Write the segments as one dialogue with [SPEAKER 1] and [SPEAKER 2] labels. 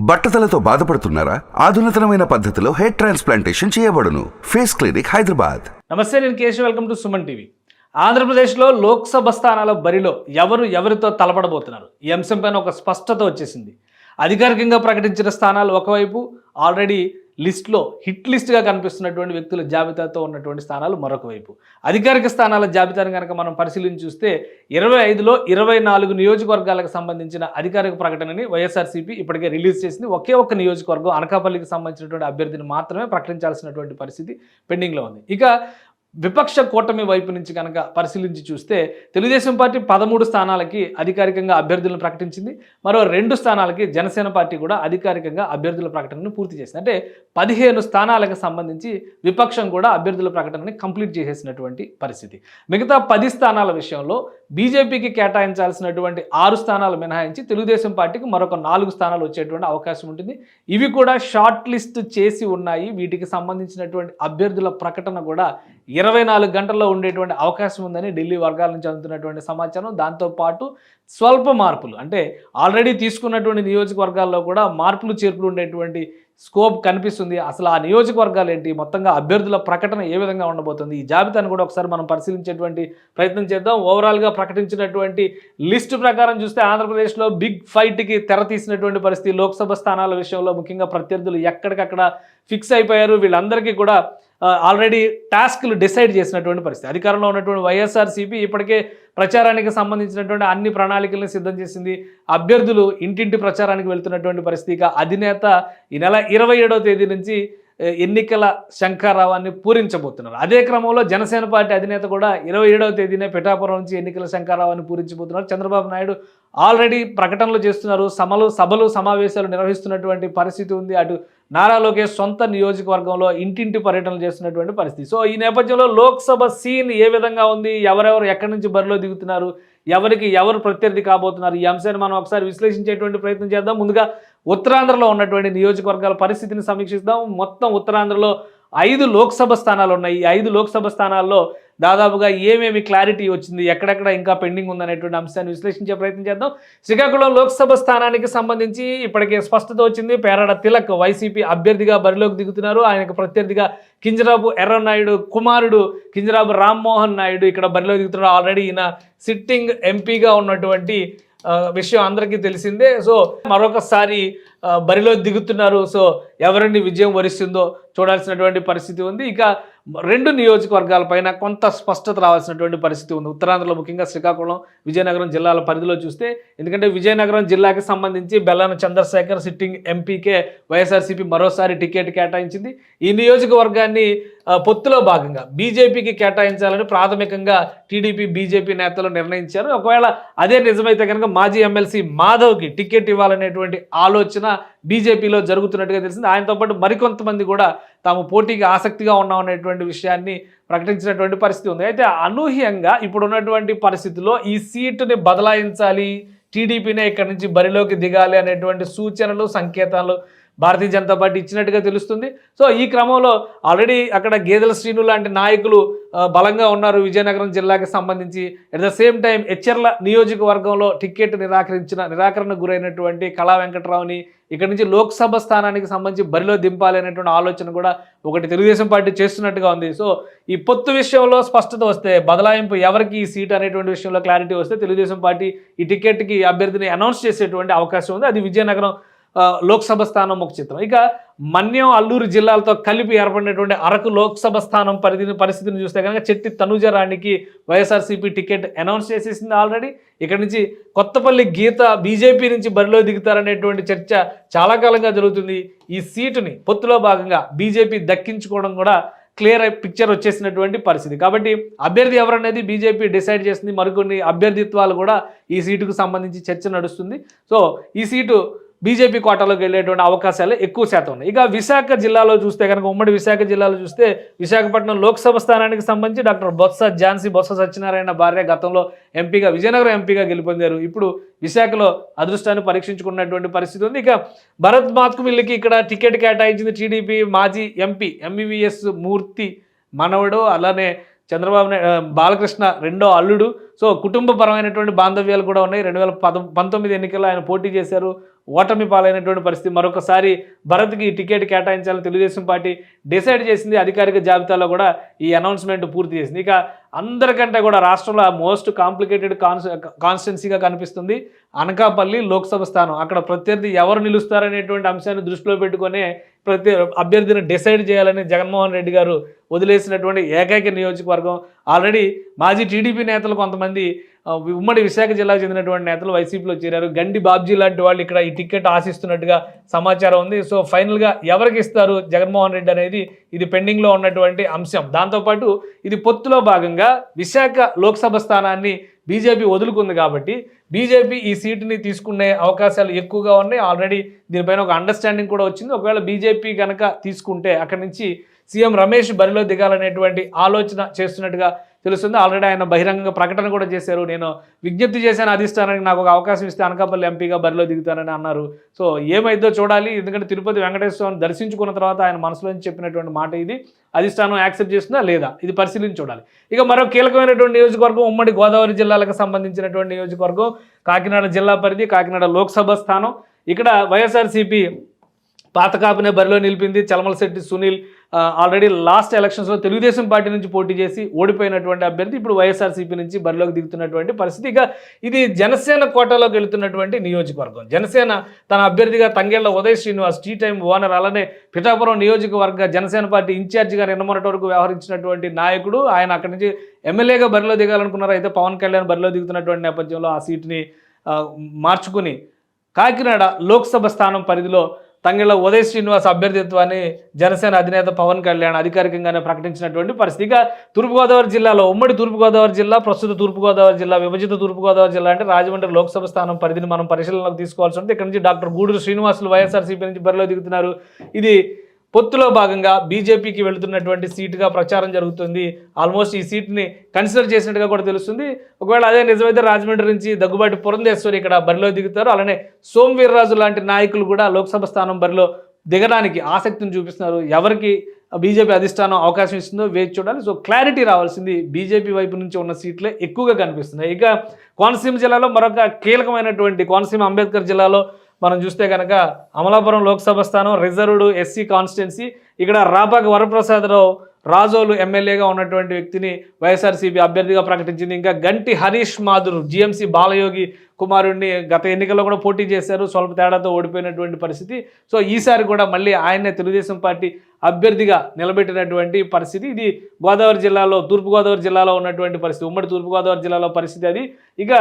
[SPEAKER 1] బట్టతలతో బాధపడుతున్నారా? ఆధునితనమైన పద్ధతిలో హెయిర్ ట్రాన్స్ప్లాంటేషన్ చేయబడును. Face clinic Hyderabad.
[SPEAKER 2] నమస్తే నేను Keshav. Welcome to Suman TV. ఆంధ్రప్రదేశ్లో లోక్సభ స్థానాల బరిలో ఎవరు ఎవరితో తలపడబోతున్నారు? ఈ అంశంపైన ఒక స్పష్టత వచ్చేసింది. అధికారికంగా ప్రకటించిన స్థానాలు ఒకవైపు ఆల్రెడీ లిస్ట్లో హిట్ లిస్ట్గా కనిపిస్తున్నటువంటి వ్యక్తుల జాబితాతో ఉన్నటువంటి స్థానాలు మరొక వైపు. అధికారిక స్థానాల జాబితాను కనుక మనం పరిశీలించి చూస్తే ఇరవై ఐదులో ఇరవై నాలుగు నియోజకవర్గాలకు సంబంధించిన అధికారిక ప్రకటనని వైఎస్ఆర్సీపీ ఇప్పటికే రిలీజ్ చేసింది. ఒకే ఒక్క నియోజకవర్గం అనకాపల్లికి సంబంధించినటువంటి అభ్యర్థిని మాత్రమే ప్రకటించాల్సినటువంటి పరిస్థితి పెండింగ్లో ఉంది. ఇక విపక్ష కూటమి వైపు నుంచి కనుక పరిశీలించి చూస్తే తెలుగుదేశం పార్టీ పదమూడు స్థానాలకి అధికారికంగా అభ్యర్థులను ప్రకటించింది. మరో రెండు స్థానాలకి జనసేన పార్టీ కూడా అధికారికంగా అభ్యర్థుల ప్రకటనను పూర్తి చేసింది. అంటే పదిహేను స్థానాలకు సంబంధించి విపక్షం కూడా అభ్యర్థుల ప్రకటనని కంప్లీట్ చేసేసినటువంటి పరిస్థితి. మిగతా పది స్థానాల విషయంలో బీజేపీకి కేటాయించాల్సినటువంటి ఆరు స్థానాలు మినహాయించి తెలుగుదేశం పార్టీకి మరొక నాలుగు స్థానాలు వచ్చేటువంటి అవకాశం ఉంటుంది. ఇవి కూడా షార్ట్ లిస్ట్ చేసి ఉన్నాయి. వీటికి సంబంధించినటువంటి అభ్యర్థుల ప్రకటన కూడా ఇరవై నాలుగు గంటల్లో ఉండేటువంటి అవకాశం ఉందని ఢిల్లీ వర్గాల నుంచి అందుతున్నటువంటి సమాచారం. దాంతోపాటు స్వల్ప మార్పులు అంటే ఆల్రెడీ తీసుకున్నటువంటి నియోజకవర్గాల్లో కూడా మార్పులు చేర్పులు ఉండేటువంటి స్కోప్ కనిపిస్తుంది. అసలు ఆ నియోజకవర్గాలు ఏంటి? మొత్తంగా అభ్యర్థుల ప్రకటన ఏ విధంగా ఉండబోతుంది? ఈ జాబితాను కూడా ఒకసారి మనం పరిశీలించేటువంటి ప్రయత్నం చేద్దాం. ఓవరాల్గా ప్రకటించినటువంటి లిస్టు ప్రకారం చూస్తే ఆంధ్రప్రదేశ్లో బిగ్ ఫైట్కి తెర తీసినటువంటి పరిస్థితి లోక్సభ స్థానాల విషయంలో ముఖ్యంగా ప్రత్యర్థులు ఎక్కడికక్కడ ఫిక్స్ అయిపోయారు. వీళ్ళందరికీ కూడా ఆల్రెడీ టాస్క్లు డిసైడ్ చేసినటువంటి పరిస్థితి. అధికారంలో ఉన్నటువంటి వైఎస్ఆర్సీపీ ఇప్పటికే ప్రచారానికి సంబంధించినటువంటి అన్ని ప్రణాళికలను సిద్ధం చేసింది. అభ్యర్థులు ఇంటింటి ప్రచారానికి వెళ్తున్నటువంటి పరిస్థితి. ఇక అధినేత ఈ నెల ఇరవై ఏడవ తేదీ నుంచి ఎన్నికల శంఖారావాన్ని పూరించబోతున్నారు. అదే క్రమంలో జనసేన పార్టీ అధినేత కూడా ఇరవై ఏడవ తేదీనే పిఠాపురం నుంచి ఎన్నికల శంఖారావాన్ని పూరించబోతున్నారు. చంద్రబాబు నాయుడు ఆల్రెడీ ప్రకటనలు చేస్తున్నారు. సమలు సభలు సమావేశాలు నిర్వహిస్తున్నటువంటి పరిస్థితి ఉంది. అటు నారా లోకేష్ సొంత నియోజకవర్గంలో ఇంటింటి పర్యటనలు చేస్తున్నటువంటి పరిస్థితి. సో ఈ నేపథ్యంలో లోక్సభ సీన్ ఏ విధంగా ఉంది? ఎవరెవరు ఎక్కడి నుంచి బరిలో దిగుతున్నారు? ఎవరికి ఎవరు ప్రత్యర్థి కాబోతున్నారు? ఈ అంశాన్ని మనం ఒకసారి విశ్లేషించేటువంటి ప్రయత్నం చేద్దాం. ముందుగా ఉత్తరాంధ్రలో ఉన్నటువంటి నియోజకవర్గాల పరిస్థితిని సమీక్షిద్దాం మొత్తం ఉత్తరాంధ్రలో ఐదు లోక్సభ స్థానాలు ఉన్నాయి. ఈ ఐదు లోక్సభ స్థానాల్లో దాదాపుగా ఏమేమి క్లారిటీ వచ్చింది ఎక్కడెక్కడ ఇంకా పెండింగ్ ఉందనేటువంటి అంశాన్ని విశ్లేషించే ప్రయత్నం చేద్దాం. శ్రీకాకుళం లోక్సభ స్థానానికి సంబంధించి ఇప్పటికే స్పష్టత వచ్చింది. పేరాడ తిలక్ వైసీపీ అభ్యర్థిగా బరిలోకి దిగుతున్నారు. ఆయనకు ప్రత్యర్థిగా కింజరాబు ఎర్రనాయుడు కుమారుడు కింజరాబు రామ్మోహన్ నాయుడు ఇక్కడ బరిలో దిగుతున్నారు. ఆల్రెడీ ఈయన సిట్టింగ్ ఎంపీగా ఉన్నటువంటి విషయం అందరికీ తెలిసిందే. సో మరొకసారి బరిలో దిగుతున్నారు. సో ఎవరిని విజయం వరిస్తుందో చూడాల్సినటువంటి పరిస్థితి ఉంది. ఇక రెండు నియోజకవర్గాలపైన కొంత స్పష్టత రావాల్సినటువంటి పరిస్థితి ఉంది. ఉత్తరాంధ్రలో ముఖ్యంగా శ్రీకాకుళం విజయనగరం జిల్లాల పరిధిలో చూస్తే ఎందుకంటే విజయనగరం జిల్లాకి సంబంధించి బెల్లాన చంద్రశేఖర్ సిట్టింగ్ ఎంపీకే వైఎస్ఆర్సీపీ మరోసారి టికెట్ కేటాయించింది. ఈ నియోజకవర్గాన్ని పొత్తులో భాగంగా బీజేపీకి కేటాయించాలని ప్రాథమికంగా టీడీపీ బీజేపీ నేతలు నిర్ణయించారు. ఒకవేళ అదే నిజమైతే కనుక మాజీ ఎమ్మెల్సీ మాధవ్కి టికెట్ ఇవ్వాలనేటువంటి ఆలోచన బీజేపీలో జరుగుతున్నట్టుగా తెలిసింది. ఆయనతో పాటు మరికొంతమంది కూడా తాము పోటీకి ఆసక్తిగా ఉన్నామనేటువంటి విషయాన్ని ప్రకటించినటువంటి పరిస్థితి ఉంది. అయితే అనూహ్యంగా ఇప్పుడు ఉన్నటువంటి పరిస్థితిలో ఈ సీటుని బదలాయించాలి టీడీపీనే ఇక్కడ నుంచి బరిలోకి దిగాలి అనేటువంటి సూచనలు సంకేతాలు భారతీయ జనతా పార్టీ ఇచ్చినట్టుగా తెలుస్తుంది. సో ఈ క్రమంలో ఆల్రెడీ అక్కడ గేదెల శ్రీను లాంటి నాయకులు బలంగా ఉన్నారు విజయనగరం జిల్లాకి సంబంధించి. At the same time Etcherla నియోజకవర్గంలో టికెట్ నిరాకరించిన నిరాకరణ గురైనటువంటి కళా వెంకట్రావుని ఇక్కడ నుంచి లోక్సభ స్థానానికి సంబంధించి బరిలో దింపాలి అనేటువంటి ఆలోచన కూడా ఒకటి తెలుగుదేశం పార్టీ చేస్తున్నట్టుగా ఉంది. సో ఈ పొత్తు విషయంలో స్పష్టత వస్తే బదలాయింపు ఎవరికి ఈ సీట్ అనేటువంటి విషయంలో క్లారిటీ వస్తే తెలుగుదేశం పార్టీ ఈ టికెట్కి అభ్యర్థిని అనౌన్స్ చేసేటువంటి అవకాశం ఉంది. అది విజయనగరం లోక్సభ స్థానం ఒక చిత్రం. ఇక మన్యం అల్లూరు జిల్లాలతో కలిపి ఏర్పడినటువంటి అరకు లోక్సభ స్థానం పరిధిని పరిస్థితిని చూస్తే కనుక చెట్టి తనుజరాణికి వైఎస్ఆర్సీపీ టికెట్ అనౌన్స్ చేసేసింది ఆల్రెడీ. ఇక్కడ నుంచి కొత్తపల్లి గీత బీజేపీ నుంచి బరిలో దిగుతారనేటువంటి చర్చ చాలా కాలంగా జరుగుతుంది. ఈ సీటుని పొత్తులో భాగంగా బీజేపీ దక్కించుకోవడం కూడా క్లియర్ పిక్చర్ వచ్చేసినటువంటి పరిస్థితి. కాబట్టి అభ్యర్థి ఎవరనేది బీజేపీ డిసైడ్ చేసింది. మరికొన్ని అభ్యర్థిత్వాలు కూడా ఈ సీటుకు సంబంధించి చర్చ నడుస్తుంది. సో ఈ సీటు బీజేపీ కోటాలోకి వెళ్ళేటువంటి అవకాశాలు ఎక్కువ శాతం ఉన్నాయి. ఇక విశాఖ జిల్లాలో చూస్తే కనుక ఉమ్మడి విశాఖ జిల్లాలో చూస్తే విశాఖపట్నం లోక్సభ స్థానానికి సంబంధించి డాక్టర్ బొత్స ఝాన్సీ బొత్స సత్యనారాయణ భార్య గతంలో ఎంపీగా విజయనగరం ఎంపీగా గెలుపొందారు. ఇప్పుడు విశాఖలో అదృష్టాన్ని పరీక్షించుకున్నటువంటి పరిస్థితి ఉంది. ఇక భరత్ మాత్కుమిల్లికి ఇక్కడ టికెట్ కేటాయించింది టీడీపీ మాజీ ఎంపీ ఎంబీవీఎస్ మూర్తి మనవడు అలానే చంద్రబాబు నాయుడు బాలకృష్ణ రెండో అల్లుడు. సో కుటుంబపరమైనటువంటి బాంధవ్యాలు కూడా ఉన్నాయి. రెండు వేల పద పంతొమ్మిది ఎన్నికల్లో ఆయన పోటీ చేశారు. ఓటమి పాలైనటువంటి పరిస్థితి మరొకసారి భరత్కి టికెట్ కేటాయించాలని తెలుగుదేశం పార్టీ డిసైడ్ చేసింది. అధికారిక జాబితాలో కూడా ఈ అనౌన్స్మెంట్ పూర్తి చేసింది. ఇక అందరికంటే కూడా రాష్ట్రంలో మోస్ట్ కాంప్లికేటెడ్ కాన్స్ కాన్స్టిట్యున్సీగా కనిపిస్తుంది అనకాపల్లి లోక్సభ స్థానం. అక్కడ ప్రత్యర్థి ఎవరు నిలుస్తారనేటువంటి అంశాన్ని దృష్టిలో పెట్టుకొని ప్రతి అభ్యర్థిని డిసైడ్ చేయాలని జగన్మోహన్ రెడ్డి గారు వదిలేసినటువంటి ఏకైక నియోజకవర్గం. ఆల్రెడీ మాజీ టీడీపీ నేతలు కొంతమంది ఉమ్మడి విశాఖ జిల్లాకు చెందినటువంటి నేతలు వైసీపీలో చేరారు. గండి బాబ్జీ లాంటి వాళ్ళు ఇక్కడ ఈ టికెట్ ఆశిస్తున్నట్టుగా సమాచారం ఉంది. సో ఫైనల్గా ఎవరికి ఇస్తారు జగన్మోహన్ రెడ్డి అనేది ఇది పెండింగ్లో ఉన్నటువంటి అంశం. దాంతోపాటు ఇది పొత్తులో భాగంగా విశాఖ లోక్సభ స్థానాన్ని బీజేపీ వదులుకుంది కాబట్టి బీజేపీ ఈ సీటుని తీసుకునే అవకాశాలు ఎక్కువగా ఉన్నాయి. ఆల్రెడీ దీనిపైన ఒక అండర్స్టాండింగ్ కూడా వచ్చింది. ఒకవేళ బీజేపీ కనుక తీసుకుంటే అక్కడి నుంచి సీఎం రమేష్ బరిలో దిగాలనేటువంటి ఆలోచన చేస్తున్నట్టుగా తెలుస్తుంది. ఆల్రెడీ ఆయన బహిరంగంగా ప్రకటన కూడా చేశారు. నేను విజ్ఞప్తి చేశాను అధిష్టానానికి నాకు ఒక అవకాశం ఇస్తే అనకాపల్లి ఎంపీగా బరిలో దిగుతానని అన్నారు. సో ఏమైందో చూడాలి. ఎందుకంటే తిరుపతి వెంకటేశ్వరం దర్శించుకున్న తర్వాత ఆయన మనసులోంచి చెప్పినటువంటి మాట ఇది. అధిష్టానం యాక్సెప్ట్ చేస్తుందా లేదా? ఇది పరిశీలించి చూడాలి. ఇక మరో కీలకమైనటువంటి నియోజకవర్గం ఉమ్మడి గోదావరి జిల్లాలకు సంబంధించినటువంటి నియోజకవర్గం కాకినాడ జిల్లా పరిధి కాకినాడ లోక్సభ స్థానం. ఇక్కడ వైఎస్ఆర్సీపీ పాత కాపునే బరిలో నిలిపింది చలమలశెట్టి సునీల్. ఆల్రెడీ లాస్ట్ ఎలక్షన్స్లో తెలుగుదేశం పార్టీ నుంచి పోటీ చేసి ఓడిపోయినటువంటి అభ్యర్థి ఇప్పుడు వైఎస్ఆర్సీపీ నుంచి బరిలోకి దిగుతున్నటువంటి పరిస్థితి. ఇక ఇది జనసేన కోటాలోకి వెళుతున్నటువంటి నియోజకవర్గం. జనసేన తన అభ్యర్థిగా Tangella Uday Srinivas tea time owner అలానే పిఠాపురం నియోజకవర్గ జనసేన పార్టీ ఇన్ఛార్జిగా నిన్నమొన్నటి వరకు వ్యవహరించినటువంటి నాయకుడు ఆయన అక్కడి నుంచి ఎమ్మెల్యేగా బరిలో దిగాలనుకున్నారు? అయితే పవన్ కళ్యాణ్ బరిలో దిగుతున్నటువంటి నేపథ్యంలో ఆ సీటుని మార్చుకుని కాకినాడ లోక్సభ స్థానం పరిధిలో తంగిళ్ళ ఉదయ్ శ్రీనివాస్ అభ్యర్థిత్వాన్ని జనసేన అధినేత పవన్ కళ్యాణ్ అధికారికంగానే ప్రకటించినటువంటి పరిస్థితి. ఇక తూర్పుగోదావరి జిల్లాలో ఉమ్మడి తూర్పుగోదావరి జిల్లా ప్రస్తుత తూర్పుగోదావరి జిల్లా విభజిత తూర్పుగోదావరి జిల్లా అంటే రాజమండ్రి లోక్సభ స్థానం పరిధిని మనం పరిశీలనకు తీసుకోవాల్సి ఉంటుంది. ఇక్కడ నుంచి డాక్టర్ గూడూరు శ్రీనివాసులు వైఎస్ఆర్సీపీ నుంచి బరిలో దిగుతున్నారు. ఇది పొత్తులో భాగంగా బీజేపీకి వెళుతున్నటువంటి సీటుగా ప్రచారం జరుగుతుంది. ఆల్మోస్ట్ ఈ సీట్ని కన్సిడర్ చేసినట్టుగా కూడా తెలుస్తుంది. ఒకవేళ అదే నిజమైతే రాజమండ్రి నుంచి దగ్గుబాటి పురంధేశ్వరి ఇక్కడ బరిలో దిగుతారు. అలానే సోమవీర్రాజు లాంటి నాయకులు కూడా లోక్సభ స్థానం బరిలో దిగడానికి ఆసక్తిని చూపిస్తున్నారు. ఎవరికి బీజేపీ అధిష్టానం అవకాశం ఇస్తుందో వేచి చూడాలి. సో క్లారిటీ రావాల్సింది బీజేపీ వైపు నుంచి ఉన్న సీట్లే ఎక్కువగా కనిపిస్తున్నాయి. ఇక కోనసీమ జిల్లాలో మరొక కీలకమైనటువంటి కోనసీమ అంబేద్కర్ జిల్లాలో మనం చూస్తే కనుక అమలాపురం లోక్సభ స్థానం రిజర్వ్డ్ ఎస్సీ కాన్స్టిట్యున్సీ. ఇక్కడ రాపాక వరప్రసాదరావు రాజోలు ఎమ్మెల్యేగా ఉన్నటువంటి వ్యక్తిని వైఎస్ఆర్సీపీ అభ్యర్థిగా ప్రకటించింది. ఇంకా గంటి హరీష్ మాధుర్ జిఎంసీ బాలయోగి కుమారుడిని గత ఎన్నికల్లో కూడా పోటీ చేశారు. స్వల్ప తేడాతో ఓడిపోయినటువంటి పరిస్థితి. సో ఈసారి కూడా మళ్ళీ ఆయన్నే తెలుగుదేశం పార్టీ అభ్యర్థిగా నిలబెట్టినటువంటి పరిస్థితి. ఇది గోదావరి జిల్లాలో తూర్పుగోదావరి జిల్లాలో ఉన్నటువంటి పరిస్థితి. ఉమ్మడి తూర్పుగోదావరి జిల్లాలో పరిస్థితి అది. ఇక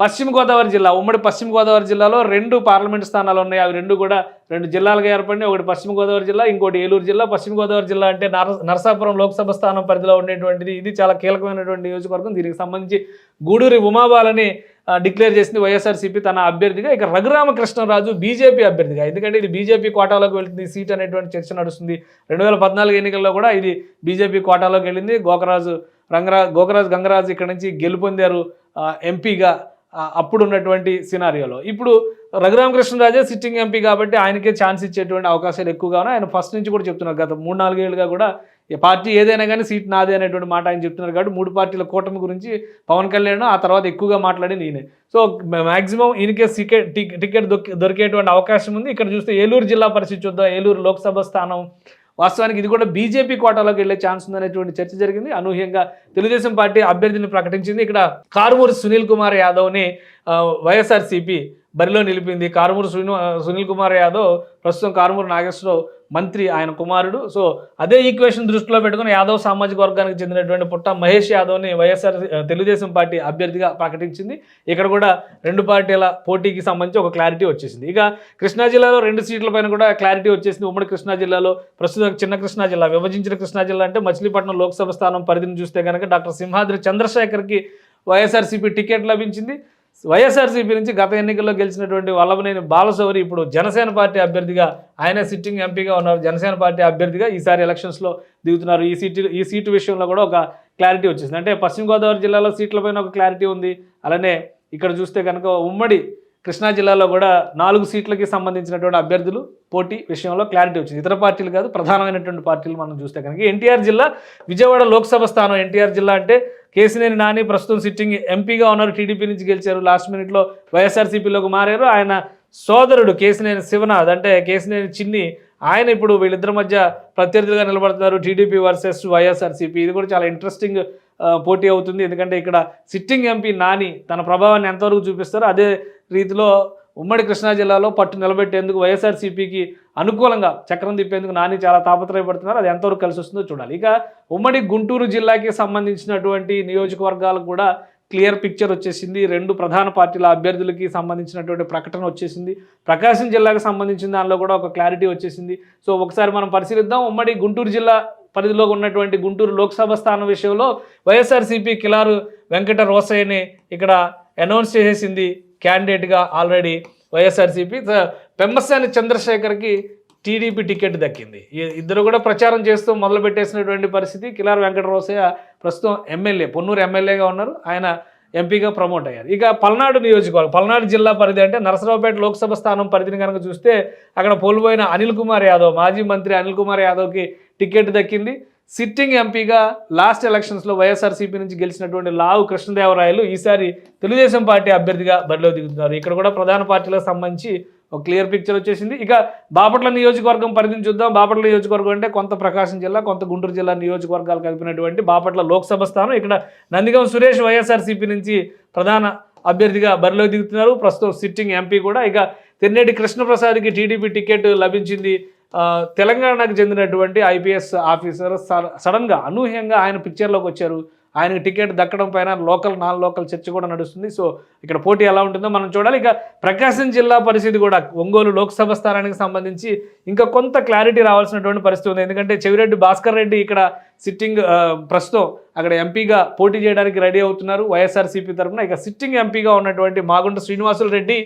[SPEAKER 2] పశ్చిమ గోదావరి జిల్లా ఉమ్మడి పశ్చిమ గోదావరి జిల్లాలో రెండు పార్లమెంట్ స్థానాలు ఉన్నాయి. అవి రెండు కూడా రెండు జిల్లాలుగా ఏర్పడినాయి. ఒకటి పశ్చిమ గోదావరి జిల్లా ఇంకోటి ఏలూరు జిల్లా. పశ్చిమ గోదావరి జిల్లా అంటే నర నరసాపురం లోక్సభ స్థానం పరిధిలో ఉండేటువంటిది. ఇది చాలా కీలకమైనటువంటి నియోజకవర్గం. దీనికి సంబంధించి గూడూరి ఉమాబాలని డిక్లేర్ చేసింది వైఎస్ఆర్సీపీ తన అభ్యర్థిగా. ఇక రఘురామకృష్ణరాజు బీజేపీ అభ్యర్థిగా. ఎందుకంటే ఇది బీజేపీ కోటాలోకి వెళ్తుంది. ఈ సీట్ అనేటువంటి చర్చ నడుస్తుంది. రెండు వేల పద్నాలుగు ఎన్నికల్లో కూడా ఇది బీజేపీ కోటాలోకి వెళ్ళింది. గోకరాజు రంగరా గోకరాజు గంగరాజు ఇక్కడ నుంచి గెలుపొందారు ఎంపీగా అప్పుడు ఉన్నటువంటి సినారియోలో ఇప్పుడు రఘురామకృష్ణరాజే సిట్టింగ్ ఎంపీ కాబట్టి ఆయనకే ఛాన్స్ ఇచ్చేటువంటి అవకాశాలు ఎక్కువగా ఉన్నాయి. ఆయన ఫస్ట్ నుంచి కూడా చెప్తున్నారు గత మూడు నాలుగేళ్ళుగా కూడా ఈ పార్టీ ఏదైనా కానీ సీట్ నాదే అనేటువంటి మాట ఆయన చెప్తున్నారు కాబట్టి మూడు పార్టీల కూటమి గురించి పవన్ కళ్యాణ్ ఆ తర్వాత ఎక్కువగా మాట్లాడి నేనే సో మ్యాక్సిమం ఈయనకే టికెట్ టికెట్ దొరికేటువంటి అవకాశం ఉంది. ఇక్కడ చూస్తే ఏలూరు జిల్లా పరిస్థితి చూద్దాం. ఏలూరు లోక్సభ స్థానం వాస్తవానికి ఇది కూడా బీజేపీ కోటాలోకి వెళ్ళే ఛాన్స్ ఉందనేటువంటి చర్చ జరిగింది. అనూహ్యంగా తెలుగుదేశం పార్టీ అభ్యర్థిని ప్రకటించింది. ఇక్కడ కారుమూరు సునీల్ కుమార్ యాదవ్ని వైఎస్ఆర్సీపీ బరిలో నిలిపింది. కారుమూరు సునీల్ సునీల్ కుమార్ యాదవ్ ప్రస్తుతం కారుమూరు నాగేశ్వరరావు మంత్రి ఆయన కుమారుడు. సో అదే ఈక్వేషన్ దృష్టిలో పెట్టుకుని యాదవ్ సామాజిక వర్గానికి చెందినటువంటి పుట్ట మహేష్ యాదవ్ని వైఎస్ఆర్ తెలుగుదేశం పార్టీ అభ్యర్థిగా ప్రకటించింది. ఇక్కడ కూడా రెండు పార్టీల పోటీకి సంబంధించి ఒక క్లారిటీ వచ్చేసింది. ఇక కృష్ణా జిల్లాలో రెండు సీట్ల పైన కూడా క్లారిటీ వచ్చేసింది. ఉమ్మడి కృష్ణా జిల్లాలో ప్రస్తుతం చిన్న కృష్ణా జిల్లా విభజించిన కృష్ణా జిల్లా అంటే మచిలీపట్నం లోక్సభ స్థానం పరిధిని చూస్తే కనుక డాక్టర్ సింహాద్రి చంద్రశేఖర్కి వైఎస్ఆర్సీపీ టికెట్ లభించింది. వైఎస్ఆర్సీపీ నుంచి గత ఎన్నికల్లో గెలిచినటువంటి వల్లభనేని బాలశౌరి ఇప్పుడు జనసేన పార్టీ అభ్యర్థిగా ఆయన సిట్టింగ్ ఎంపీగా ఉన్నారు. జనసేన పార్టీ అభ్యర్థిగా ఈసారి ఎలక్షన్స్లో దిగుతున్నారు. ఈ సీటు ఈ సీటు విషయంలో కూడా ఒక క్లారిటీ వచ్చేసింది. అంటే పశ్చిమ గోదావరి జిల్లాలో సీట్లపైన ఒక క్లారిటీ ఉంది. అలానే ఇక్కడ చూస్తే కనుక ఉమ్మడి కృష్ణా జిల్లాలో కూడా నాలుగు సీట్లకి సంబంధించినటువంటి అభ్యర్థులు పోటీ విషయంలో క్లారిటీ వచ్చింది. ఇతర పార్టీలు కాదు ప్రధానమైనటువంటి పార్టీలు మనం చూస్తే కనుక. ఎన్టీఆర్ జిల్లా విజయవాడ లోక్సభ స్థానం. ఎన్టీఆర్ జిల్లా అంటే కేసినేని నాని ప్రస్తుతం సిట్టింగ్ ఎంపీగా ఉన్నారు. టీడీపీ నుంచి గెలిచారు. లాస్ట్ మినిట్లో వైఎస్ఆర్సీపీలోకి మారారు. ఆయన సోదరుడు కేసినేని శివనాథ్. అంటే కేసినేని చిన్ని ఆయన ఇప్పుడు వీళ్ళిద్దరి మధ్య ప్రత్యర్థులుగా నిలబడుతున్నారు. TDP versus YSRCP. ఇది కూడా చాలా ఇంట్రెస్టింగ్ పోటీ అవుతుంది. ఎందుకంటే ఇక్కడ సిట్టింగ్ ఎంపీ నాని తన ప్రభావాన్ని ఎంతవరకు చూపిస్తారో అదే రీతిలో ఉమ్మడి కృష్ణా జిల్లాలో పట్టు నిలబెట్టేందుకు వైఎస్ఆర్సీపీకి అనుకూలంగా చక్రం తిప్పేందుకు నాని చాలా తాపత్రయపడుతున్నారు. అది ఎంతవరకు కలిసి వస్తుందో చూడాలి. ఇక ఉమ్మడి గుంటూరు జిల్లాకి సంబంధించినటువంటి నియోజకవర్గాలకు కూడా క్లియర్ పిక్చర్ వచ్చేసింది. రెండు ప్రధాన పార్టీల అభ్యర్థులకి సంబంధించినటువంటి ప్రకటన వచ్చేసింది. ప్రకాశం జిల్లాకు సంబంధించిన దానిలో కూడా ఒక క్లారిటీ వచ్చేసింది. సో ఒకసారి మనం పరిశీలిద్దాం. ఉమ్మడి గుంటూరు జిల్లా పరిధిలో ఉన్నటువంటి గుంటూరు లోక్సభ స్థానం విషయంలో వైఎస్ఆర్సీపీ కిలారు వెంకట రోసయ్యని ఇక్కడ అనౌన్స్ చేసేసింది క్యాండిడేట్గా ఆల్రెడీ వైఎస్ఆర్సీపీ. పెమ్మసాని చంద్రశేఖర్కి టీడీపీ టికెట్ దక్కింది. ఇద్దరు కూడా ప్రచారం చేస్తూ మొదలుపెట్టేసినటువంటి పరిస్థితి కిలార్ వెంకట రోసయ్య ప్రస్తుతం ఎమ్మెల్యే పొన్నూరు ఎమ్మెల్యేగా ఉన్నారు. ఆయన ఎంపీగా ప్రమోట్ అయ్యారు. ఇక పల్నాడు నియోజకవర్గం పల్నాడు జిల్లా పరిధి అంటే నరసరావుపేట లోక్సభ స్థానం పరిధిని కనుక చూస్తే అక్కడ పోలిపోయిన అనిల్ కుమార్ యాదవ్ మాజీ మంత్రి అనిల్ కుమార్ యాదవ్కి టికెట్ దక్కింది. సిట్టింగ్ ఎంపీగా లాస్ట్ ఎలక్షన్స్లో వైఎస్ఆర్సీపీ నుంచి గెలిచినటువంటి లావు కృష్ణదేవరాయలు ఈసారి తెలుగుదేశం పార్టీ అభ్యర్థిగా బరిలో దిగుతున్నారు. ఇక్కడ కూడా ప్రధాన పార్టీలకు సంబంధించి ఒక క్లియర్ పిక్చర్ వచ్చేసింది. ఇక బాపట్ల నియోజకవర్గం పరిధిని చూద్దాం. బాపట్ల నియోజకవర్గం అంటే కొంత ప్రకాశం జిల్లా కొంత గుంటూరు జిల్లా నియోజకవర్గాలు కలిపినటువంటి బాపట్ల లోక్సభ స్థానం. ఇక్కడ నందిగం సురేష్ వైఎస్ఆర్సీపీ నుంచి ప్రధాన అభ్యర్థిగా బరిలో దిగుతున్నారు. ప్రస్తుతం సిట్టింగ్ ఎంపీ కూడా. ఇక తెన్నేటి కృష్ణప్రసాద్కి టీడీపీ టికెట్ లభించింది. తెలంగాణకు చెందినటువంటి ఐపీఎస్ ఆఫీసర్ సడన్గా అనూహ్యంగా ఆయన పిక్చర్లోకి వచ్చారు. ఆయనకి టికెట్ దక్కడం పైన లోకల్ నాన్ లోకల్ చర్చ కూడా నడుస్తుంది. సో ఇక్కడ పోటీ ఎలా ఉంటుందో మనం చూడాలి. ఇక ప్రకాశం జిల్లా పరిస్థితి కూడా ఒంగోలు లోక్సభ స్థానానికి సంబంధించి ఇంకా కొంత క్లారిటీ రావాల్సినటువంటి పరిస్థితి ఉంది. ఎందుకంటే చెవిరెడ్డి భాస్కర్ రెడ్డి ఇక్కడ సిట్టింగ్ ప్రస్తుతం అక్కడ ఎంపీగా పోటీ చేయడానికి రెడీ అవుతున్నారు. వైఎస్ఆర్సీపీ తరఫున ఇక సిట్టింగ్ ఎంపీగా ఉన్నటువంటి మాగుంట శ్రీనివాసులు రెడ్డి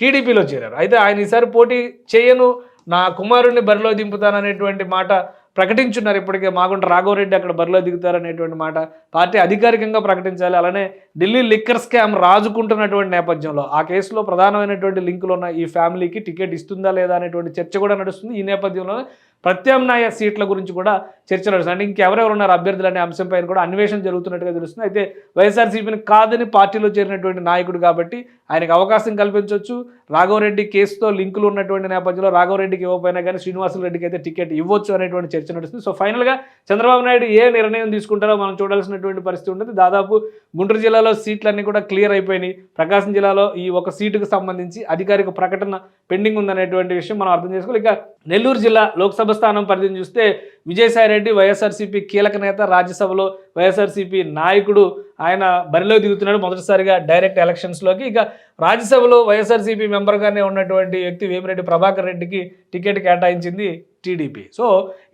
[SPEAKER 2] టీడీపీలో చేరారు. అయితే ఆయన ఈసారి పోటీ చేయను నా కుమారుడిని బరిలో దింపుతాననేటువంటి మాట ప్రకటించున్నారు ఇప్పటికే మాగుంట రాఘవరెడ్డి అక్కడ బరిలో దిగుతారనేటువంటి మాట పార్టీ అధికారికంగా ప్రకటించాలి. అలానే ఢిల్లీ లిక్కర్ స్కామ్ రాజుకుంటున్నటువంటి నేపథ్యంలో ఆ కేసులో ప్రధానమైనటువంటి లింకులు ఉన్న ఈ ఫ్యామిలీకి టికెట్ ఇస్తుందా లేదా అనేటువంటి చర్చ కూడా నడుస్తుంది. ఈ నేపథ్యంలో ప్రత్యామ్నాయ సీట్ల గురించి కూడా చర్చ నడుస్తుంది. అంటే ఇంకెవరెవరు ఉన్నారు అభ్యర్థులు అనే అంశంపై కూడా అన్వేషణ జరుగుతున్నట్టుగా తెలుస్తుంది. అయితే వైఎస్ఆర్సీపీని కాదని పార్టీలో చేరినటువంటి నాయకుడు కాబట్టి ఆయనకు అవకాశం కల్పించవచ్చు రాఘవరెడ్డి కేసుతో లింకులు ఉన్నటువంటి నేపథ్యంలో రాఘవరెడ్డికి ఇవ్వకపోయినా కానీ శ్రీనివాసులు రెడ్డికి అయితే టికెట్ ఇవ్వచ్చు అనేటువంటి చర్చ నడుస్తుంది. సో ఫైనల్గా చంద్రబాబు నాయుడు ఏ నిర్ణయం తీసుకుంటారో మనం చూడాల్సినటువంటి పరిస్థితి ఉంటుంది దాదాపు గుంటూరు జిల్లాలో సీట్లన్నీ కూడా క్లియర్ అయిపోయినాయి. ప్రకాశం జిల్లాలో ఈ ఒక సీటుకు సంబంధించి అధికారిక ప్రకటన పెండింగ్ ఉందనేటువంటి విషయం మనం అర్థం చేసుకోవాలి. ఇక నెల్లూరు జిల్లా లోక్సభ స్థానం పరిధిని చూస్తే విజయసాయి రెడ్డి వైఎస్ఆర్సీపీ కీలక నేత రాజ్యసభలో వైఎస్ఆర్సీపీ నాయకుడు ఆయన బరిలో దిగుతున్నాడు మొదటిసారిగా డైరెక్ట్ ఎలక్షన్స్లోకి ఇక రాజ్యసభలో వైఎస్ఆర్సీపీ మెంబర్గానే ఉన్నటువంటి వ్యక్తి వేమిరెడ్డి ప్రభాకర్ రెడ్డికి టికెట్ కేటాయించింది టీడీపీ. సో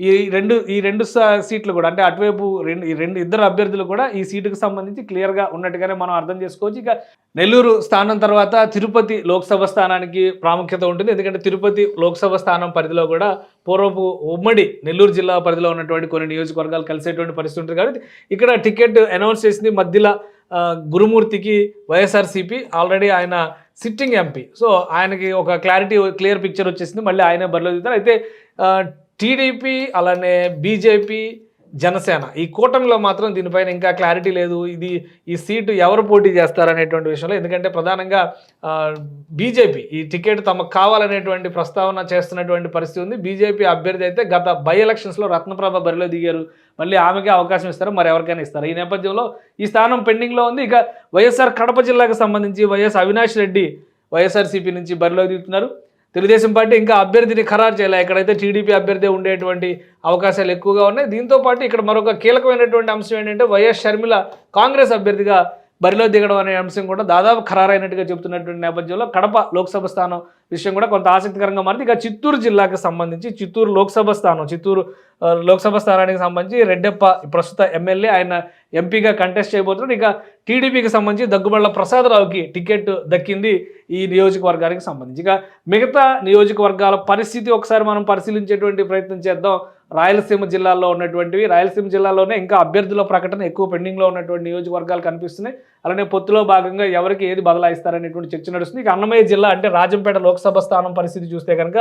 [SPEAKER 2] ఈ రెండు ఈ రెండు సీట్లు కూడా అంటే అటువైపు రెండు ఈ రెండు ఇద్దరు అభ్యర్థులు కూడా ఈ సీటుకు సంబంధించి క్లియర్గా ఉన్నట్టుగానే మనం అర్థం చేసుకోవచ్చు. ఇక నెల్లూరు స్థానం తర్వాత తిరుపతి లోక్సభ స్థానానికి ప్రాముఖ్యత ఉంటుంది. ఎందుకంటే తిరుపతి లోక్సభ స్థానం పరిధిలో కూడా పూర్వపు ఉమ్మడి నెల్లూరు జిల్లా పరిధిలో ఉన్నటువంటి కొన్ని నియోజకవర్గాలు కలిసేటువంటి పరిస్థితి ఉంటుంది. కాబట్టి ఇక్కడ టికెట్ అనౌన్స్ చేసింది మధ్యలో గురుమూర్తికి వైఎస్ఆర్సీపీ ఆల్రెడీ ఆయన సిట్టింగ్ ఎంపీ. సో ఆయనకి ఒక క్లారిటీ క్లియర్ పిక్చర్ వచ్చేసింది మళ్ళీ ఆయనే బరిలో దిగుతారు. అయితే టీడీపీ అలానే బీజేపీ జనసేన. ఈ కూటమిలో మాత్రం దీనిపైన ఇంకా క్లారిటీ లేదు. ఇది ఈ సీటు ఎవరు పోటీ చేస్తారనేటువంటి విషయంలో ఎందుకంటే ప్రధానంగా బీజేపీ ఈ టికెట్ తమకు కావాలనేటువంటి ప్రస్తావన చేస్తున్నటువంటి పరిస్థితి ఉంది. బీజేపీ అభ్యర్థి అయితే గత బై ఎలక్షన్స్లో రత్నప్రభ బరిలో దిగారు. మళ్ళీ ఆమెకే అవకాశం ఇస్తారు. మరి ఎవరికైనా ఇస్తారు? ఈ నేపథ్యంలో ఈ స్థానం పెండింగ్లో ఉంది. ఇక వైఎస్ఆర్ కడప జిల్లాకు సంబంధించి వైఎస్ అవినాష్ రెడ్డి వైఎస్ఆర్సీపీ నుంచి బరిలో దిగుతున్నారు. తెలుగుదేశం పార్టీ ఇంకా అభ్యర్థిని ఖరారు చేయలే. ఎక్కడైతే టీడీపీ అభ్యర్థి ఉండేటువంటి అవకాశాలు ఎక్కువగా ఉన్నాయి దీంతో పాటు ఇక్కడ మరొక కీలకమైనటువంటి అంశం ఏంటంటే వైఎస్ షర్మిల కాంగ్రెస్ అభ్యర్థిగా బరిలో దిగడం అనే అంశం కూడా దాదాపు ఖరారైనట్టుగా చెబుతున్నటువంటి నేపథ్యంలో కడప లోక్సభ స్థానం విషయం కూడా కొంత ఆసక్తికరంగా మారింది. ఇక చిత్తూరు జిల్లాకు సంబంధించి చిత్తూరు లోక్సభ స్థానం చిత్తూరు లోక్సభ స్థానానికి సంబంధించి రెడ్డెప్ప ప్రస్తుత ఎమ్మెల్యే ఆయన ఎంపీగా కంటెస్ట్ చేయబోతున్నాడు. ఇక టీడీపీకి సంబంధించి దగ్గుబళ్ళ ప్రసాదరావుకి టికెట్ దక్కింది ఈ నియోజకవర్గానికి సంబంధించి. ఇక మిగతా నియోజకవర్గాల పరిస్థితి ఒకసారి మనం పరిశీలించేటువంటి ప్రయత్నం చేద్దాం. రాయలసీమ జిల్లాలో ఉన్నటువంటివి రాయలసీమ జిల్లాలోనే ఇంకా అభ్యర్థుల ప్రకటన ఎక్కువ పెండింగ్లో ఉన్నటువంటి నియోజకవర్గాలు కనిపిస్తున్నాయి. అలానే పొత్తులో భాగంగా ఎవరికి ఏది బదలాయిస్తారనేటువంటి చర్చ నడుస్తుంది. ఇక అన్నమయ్య జిల్లా అంటే రాజంపేట లోక్సభ స్థానం పరిస్థితి చూస్తే కనుక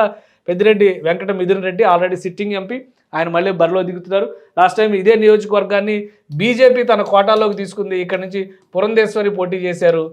[SPEAKER 2] Peddireddy Venkata Mithun Reddy already sitting MP. ఆయన మళ్ళీ బరిలో దిగుతున్నారు. లాస్ట్ టైం ఇదే నియోజకవర్గాన్ని బీజేపీ తన కోటాలోకి తీసుకుంది. ఇక్కడ నుంచి పురంధేశ్వరి పోటీ చేశారు.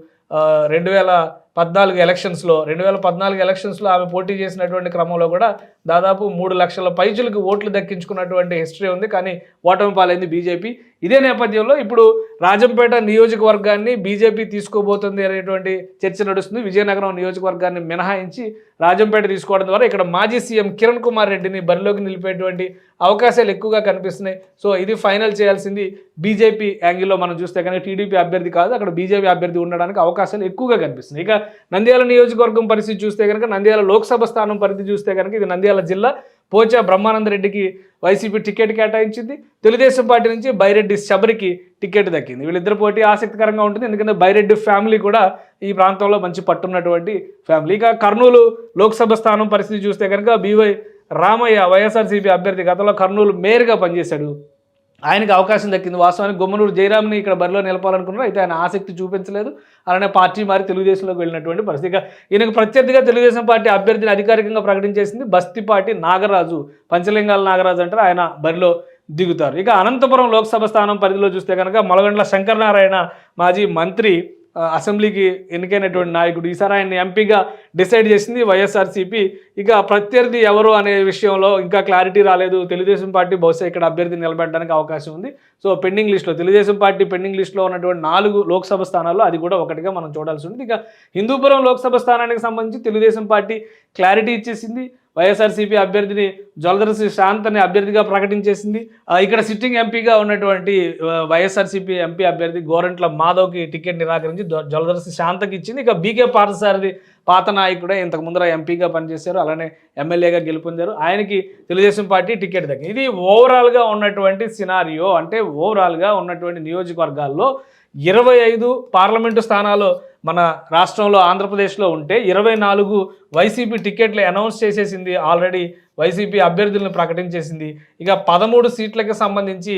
[SPEAKER 2] రెండు వేల పద్నాలుగు ఎలక్షన్స్లో రెండు వేల పద్నాలుగు ఎలక్షన్స్లో ఆమె పోటీ చేసినటువంటి క్రమంలో కూడా దాదాపు మూడు లక్షల పైచులకు ఓట్లు దక్కించుకున్నటువంటి హిస్టరీ ఉంది. కానీ ఓటమి పాలైంది బీజేపీ. ఇదే నేపథ్యంలో ఇప్పుడు రాజంపేట నియోజకవర్గాన్ని బీజేపీ తీసుకోబోతుంది అనేటువంటి చర్చ నడుస్తుంది. విజయనగరం నియోజకవర్గాన్ని మినహాయించి రాజంపేట తీసుకోవడం ద్వారా ఇక్కడ మాజీ సీఎం కిరణ్ కుమార్ రెడ్డిని బరిలోకి నిలిపేటువంటి అవకాశాలు ఎక్కువగా కనిపిస్తున్నాయి. సో ఇది ఫైనల్ చేయాల్సింది బీజేపీ యాంగిల్లో మనం చూస్తే కానీ టీడీపీ అభ్యర్థి కాదు. అక్కడ బీజేపీ అభ్యర్థి ఉండడానికి అవకాశాలు ఎక్కువగా కనిపిస్తున్నాయి. ఇక నంద్యాల నియోజకవర్గం పరిస్థితి చూస్తే కనుక నంద్యాల లోక్సభ స్థానం పరిధి చూస్తే కనుక ఇది నంద్యాల జిల్లా. పోచా బ్రహ్మానంద రెడ్డికి వైసీపీ టికెట్ కేటాయించింది. తెలుగుదేశం పార్టీ నుంచి బైరెడ్డి శబరికి టికెట్ దక్కింది. వీళ్ళిద్దరు పోటీ ఆసక్తికరంగా ఉంటుంది. ఎందుకంటే బైరెడ్డి ఫ్యామిలీ కూడా ఈ ప్రాంతంలో మంచి పట్టున్నటువంటి ఫ్యామిలీ. ఇక కర్నూలు లోక్సభ స్థానం పరిస్థితి చూస్తే కనుక బీవై రామయ్య వైఎస్ఆర్సీపీ అభ్యర్థి గతంలో కర్నూలు మేయర్గా పనిచేశాడు. ఆయనకి అవకాశం దక్కింది. వాస్తవానికి గుమ్మనూరు జయరామ్ని ఇక్కడ బరిలో నిలపాలనుకున్నారు. అయితే ఆయన ఆసక్తి చూపించలేదు. అలానే పార్టీ మారి తెలుగుదేశంలోకి వెళ్ళినటువంటి పరిస్థితి. ఇక ఈయనకు ప్రత్యర్థిగా తెలుగుదేశం పార్టీ అభ్యర్థిని అధికారికంగా ప్రకటించేసింది బస్తిపాటి నాగరాజు. పంచలింగాల నాగరాజు అంటారు. ఆయన బరిలో దిగుతారు. ఇక అనంతపురం లోక్సభ స్థానం పరిధిలో చూస్తే కనుక మలగండ్ల శంకరనారాయణ మాజీ మంత్రి అసెంబ్లీకి ఎన్నికైనటువంటి నాయకుడు ఈసారి ఆయన ఎంపీగా డిసైడ్ చేసింది వైఎస్ఆర్సీపీ. ఇక ప్రత్యర్థి ఎవరు అనే విషయంలో ఇంకా క్లారిటీ రాలేదు. తెలుగుదేశం పార్టీ బహుశా ఇక్కడ అభ్యర్థిని నిలబెట్టడానికి అవకాశం ఉంది. సో పెండింగ్ లిస్ట్లో తెలుగుదేశం పార్టీ పెండింగ్ లిస్ట్లో ఉన్నటువంటి నాలుగు లోక్సభ స్థానాల్లో అది కూడా ఒకటిగా మనం చూడాల్సి ఉంది ఇక హిందూపురం లోక్సభ స్థానానికి సంబంధించి తెలుగుదేశం పార్టీ క్లారిటీ ఇచ్చేసింది. వైఎస్ఆర్సీపీ అభ్యర్థిని జలదరసి శాంత్ అభ్యర్థిగా ప్రకటించేసింది. ఇక్కడ సిట్టింగ్ ఎంపీగా ఉన్నటువంటి ఆ, వైఎస్ఆర్సీపీ ఎంపీ అభ్యర్థి గోరంట్ల మాధవ్కి టికెట్ నిరాకరించి జ- శాంతకి ఇచ్చింది. ఇక బీకే పార్థసారథి పాత నాయకుడే ఇంతకు ముందర ఎంపీగా పనిచేశారు. అలానే ఎమ్మెల్యేగా గెలుపొందారు. ఆయనకి తెలుగుదేశం పార్టీ టికెట్ దక్కింది. ఇది ఓవరాల్గా ఉన్నటువంటి సినారియో అంటే ఓవరాల్గా ఉన్నటువంటి నియోజకవర్గాల్లో ఇరవై ఐదు పార్లమెంటు స్థానాలు మన రాష్ట్రంలో ఆంధ్రప్రదేశ్లో ఉంటే ఇరవై నాలుగు వైసీపీ టికెట్లు అనౌన్స్ చేసేసింది ఆల్రెడీ వైసీపీ అభ్యర్థులను ప్రకటించేసింది. ఇక పదమూడు సీట్లకు సంబంధించి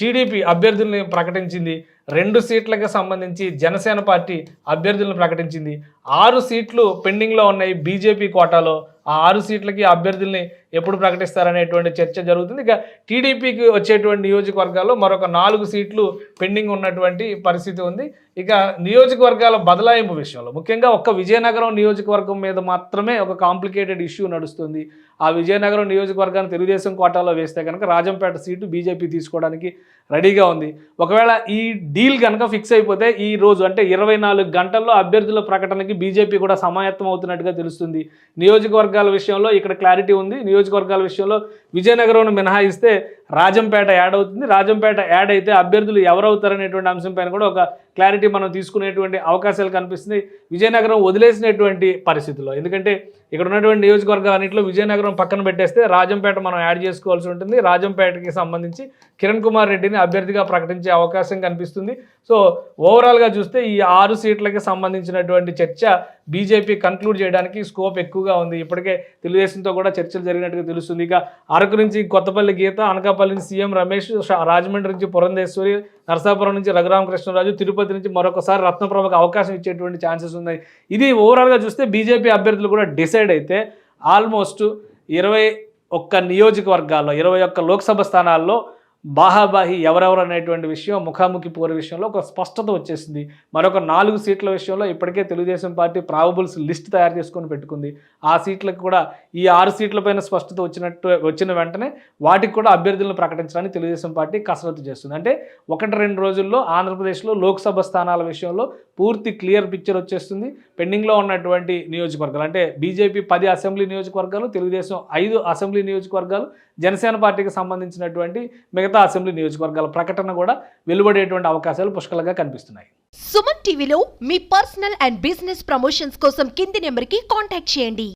[SPEAKER 2] టీడీపీ అభ్యర్థుల్ని ప్రకటించింది. రెండు సీట్లకు సంబంధించి జనసేన పార్టీ అభ్యర్థులను ప్రకటించింది. ఆరు సీట్లు పెండింగ్లో ఉన్నాయి బీజేపీ కోటాలో. ఆ ఆరు సీట్లకి అభ్యర్థుల్ని ఎప్పుడు ప్రకటిస్తారనేటువంటి చర్చ జరుగుతుంది. ఇక టీడీపీకి వచ్చేటువంటి నియోజకవర్గాల్లో మరొక నాలుగు సీట్లు పెండింగ్ ఉన్నటువంటి పరిస్థితి ఉంది. ఇక నియోజకవర్గాల బదలాయింపు విషయంలో ముఖ్యంగా ఒక్క విజయనగరం నియోజకవర్గం మీద మాత్రమే ఒక కాంప్లికేటెడ్ ఇష్యూ నడుస్తుంది. ఆ విజయనగరం నియోజకవర్గాన్ని తెలుగుదేశం కోటాలో వేస్తే కనుక రాజంపేట సీటు బీజేపీ తీసుకోవడానికి రెడీగా ఉంది. ఒకవేళ ఈ డీల్ కనుక ఫిక్స్ అయిపోతే ఈ రోజు అంటే ఇరవై నాలుగు గంటల్లో అభ్యర్థుల ప్రకటనకి బీజేపీ కూడా సమాయత్తం అవుతున్నట్టుగా తెలుస్తుంది. నియోజకవర్గాల విషయంలో ఇక్కడ క్లారిటీ ఉంది. నియోజకవర్గాల విషయంలో విజయనగరం మినహాయిస్తే రాజంపేట యాడ్ అవుతుంది. రాజంపేట యాడ్ అయితే అభ్యర్థులు ఎవరవుతారనేటువంటి అంశం పైన కూడా ఒక క్లారిటీ మనం తీసుకునేటువంటి అవకాశాలు కనిపిస్తుంది. విజయనగరం వదిలేసినటువంటి పరిస్థితుల్లో. ఎందుకంటే ఇక్కడ ఉన్నటువంటి నియోజకవర్గాలన్నింటిలో విజయనగరం పక్కన పెట్టేస్తే రాజంపేట మనం యాడ్ చేసుకోవాల్సి ఉంటుంది. రాజంపేటకి సంబంధించి కిరణ్ కుమార్ రెడ్డిని అభ్యర్థిగా ప్రకటించే అవకాశం కనిపిస్తుంది. సో ఓవరాల్గా చూస్తే ఈ ఆరు సీట్లకి సంబంధించినటువంటి చర్చ బీజేపీ కన్క్లూడ్ చేయడానికి స్కోప్ ఎక్కువగా ఉంది. ఇప్పటికే తెలుగుదేశంతో కూడా చర్చలు జరిగినట్టుగా తెలుస్తుంది. ఇక అరకు నుంచి కొత్తపల్లి గీత అనకాపల్లి నుంచి సీఎం రమేష్ రాజమండ్రి నుంచి పురంధేశ్వరి నరసాపురం నుంచి రఘురామకృష్ణరాజు తిరుపతి నుంచి మరొకసారి రత్నప్రభకు అవకాశం ఇచ్చేటువంటి ఛాన్సెస్ ఉన్నాయి. ఇది ఓవరాల్గా చూస్తే బీజేపీ అభ్యర్థులు కూడా డిసైడ్ అయితే ఆల్మోస్ట్ ఇరవై ఒక్క నియోజకవర్గాల్లో ఇరవై ఒక్క లోక్సభ స్థానాల్లో బాహాబాహి ఎవరెవరు అనేటువంటి విషయం ముఖాముఖి పోరు విషయంలో ఒక స్పష్టత వచ్చేసింది. మరొక నాలుగు సీట్ల విషయంలో ఇప్పటికే తెలుగుదేశం పార్టీ ప్రాబబుల్స్ లిస్ట్ తయారు చేసుకొని పెట్టుకుంది. ఆ సీట్లకు కూడా ఈ ఆరు సీట్లపైన స్పష్టత వచ్చినట్టు వచ్చిన వెంటనే వాటికి కూడా అభ్యర్థులను ప్రకటించడానికి తెలుగుదేశం పార్టీ కసరత్తు చేస్తుంది. అంటే ఒకటి రెండు రోజుల్లో ఆంధ్రప్రదేశ్లో లోక్సభ స్థానాల విషయంలో పూర్తి క్లియర్ పిక్చర్ వచ్చేస్తుంది. పెండింగ్లో ఉన్నటువంటి నియోజకవర్గాలు అంటే బీజేపీ పది అసెంబ్లీ నియోజకవర్గాలు తెలుగుదేశం ఐదు అసెంబ్లీ నియోజకవర్గాలు జనసేన పార్టీకి సంబంధించినటువంటి మిగతా అసెంబ్లీ నియోజకవర్గాల ప్రకటన కూడా వెలువడేటువంటి అవకాశాలు పుష్కలంగా కనిపిస్తున్నాయి.
[SPEAKER 3] సుమన్ టీవీలో మీ పర్సనల్ అండ్ బిజినెస్ ప్రమోషన్స్ కోసం కింది నెంబర్కి కాంటాక్ట్ చేయండి.